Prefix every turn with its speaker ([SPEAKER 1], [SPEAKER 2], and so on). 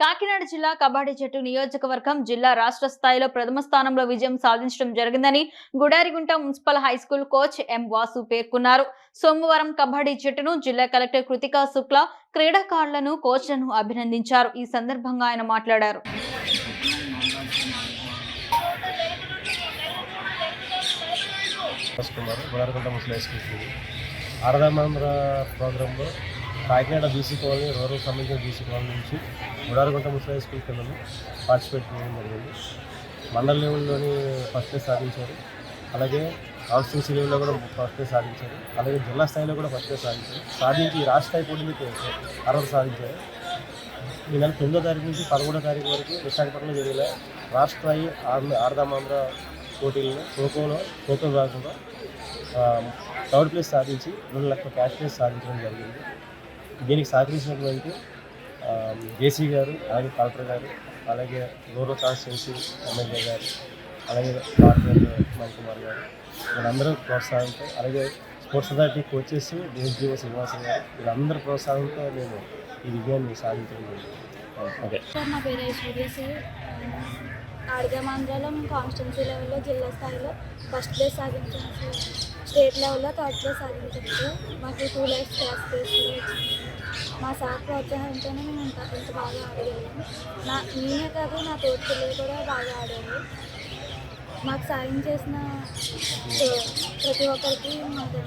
[SPEAKER 1] కాకినాడ జిల్లా కబడ్డీ జట్టు నియోజకవర్గం జిల్లా రాష్ట్ర స్థాయిలో ప్రథమ స్థానంలో విజయం సాధించడం జరిగిందని Gudarigunta municipal high school coach M Vasu పేర్కొన్నారు. సోమవారం కబడ్డీ జట్టును జిల్లా కలెక్టర్ కృతికా శుక్లా క్రీడాకారులను కోచ్లను అభినందించారు. ఈ సందర్భంగా ఆయన మాట్లాడారు.
[SPEAKER 2] ప్రోగ్రాంలో కాకినాడ బీసీ కాలనీ రూరల్ సంబంధించిన బీసీ కాలనీ నుంచి గుడారకుంట ముసలాయి స్కూల్ పిల్లలు పార్టిసిపేట్ చేయడం జరిగింది. మండల్ లెవెల్లోని ఫస్ట్ ప్లేస్ సాధించారు. అలాగే కాన్స్టిట్యూన్సీ లెవెల్లో కూడా ఫస్ట్ ప్లేస్ సాధించారు. అలాగే జిల్లా స్థాయిలో కూడా ఫస్ట్ ప్లేస్ సాధించారు. సాధించి రాష్ట్ర స్థాయి మీకు అర్హత సాధించారు. ఈ నెల తొమ్మిదో తారీఖు నుంచి పదమూడో తారీఖు వరకు విశాఖపట్నంలో జరిగిన రాష్ట్ర స్థాయి ఆర్- ఆర్దామాంధ్ర పోటీల్లో ఖోఖోలో ఖోఖో విభాగంలో థర్డ్ ప్లేస్ సాధించి రెండు లక్షల క్యాష్ ప్లేస్ సాధించడం జరిగింది. దీనికి సహకరించినటువంటి ఆ, జేసీ గారు అలాగే కలెక్టర్ గారు అలాగే రూరల్ కాన్స్టిట్యున్సీ ఎమ్మెల్యే గారు అలాగే కార్పొరేటర్ కుమార్ గారు వీళ్ళందరూ ప్రోత్సాహంతో అలాగే sports authority coaches DSGO Srinivasan గారు వీళ్ళందరూ ప్రోత్సాహంతో మేము ఈ విజయాన్ని సాధించడం జరిగింది. ఓకే.
[SPEAKER 3] సార్ నా పేరు ఐశ్వర్యశ్రీ ఆడగమాంధ్రలో మేము కాన్స్టిట్యున్సీ లెవెల్లో జిల్లా స్థాయిలో ఫస్ట్ ప్లేస్ సాధించాము స్టేట్ లెవెల్లో థర్డ్ ప్లేస్ సాధించాము మాకు టూ లైఫ్ క్లాస్ ప్లేస్ మా సార్ ప్రోత్సాహంతోనే మేము ఇంత ఇంత బాగా ఆడగలిగాము. నా నేనే కాదు నా తోటి పిల్లలు కూడా బాగా ఆడారు. మాకు సాయం చేసిన ప్రతి ఒక్కరికి మాకు